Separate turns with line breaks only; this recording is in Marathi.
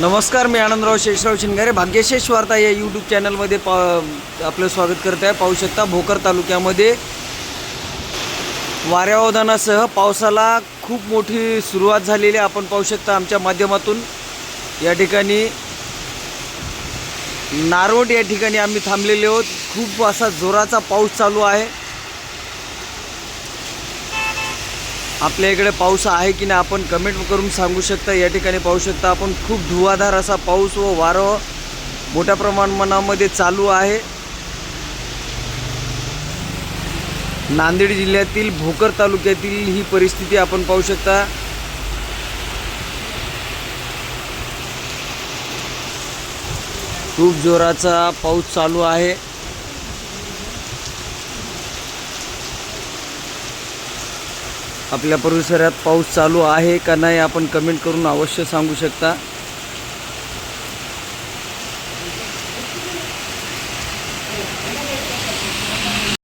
नमस्कार मी आनंदराव शेषराव शिंगारे. भाग्यशेष वार्ता या यूट्यूब चॅनलमध्ये पा आपलं स्वागत करत आहे. पाहू शकता भोकर तालुक्यामध्ये वाऱ्यावधानासह पावसाला खूप मोठी सुरुवात झालेली आहे. आपण पाहू शकता आमच्या माध्यमातून या ठिकाणी नारोड या ठिकाणी आम्ही थांबलेले आहोत. खूप असा जोराचा पाऊस चालू आहे. आपल्या इकडे पाऊस आहे की नाही आपण कमेंट करून सांगू शकता. या ठिकाणी पाहू शकता आपण खूप धुवाधार असा पाऊस व वारं मोठ्या प्रमाणामध्ये चालू आहे. नांदेड जिल्ह्यातील भोकर तालुक्यातील ही परिस्थिती आपण पाहू शकता. खूप जोराचा पाऊस चालू आहे. आपल्या परिसरात पाऊस चालू आहे का नाही आपण कमेंट करून अवश्य सांगू शकता.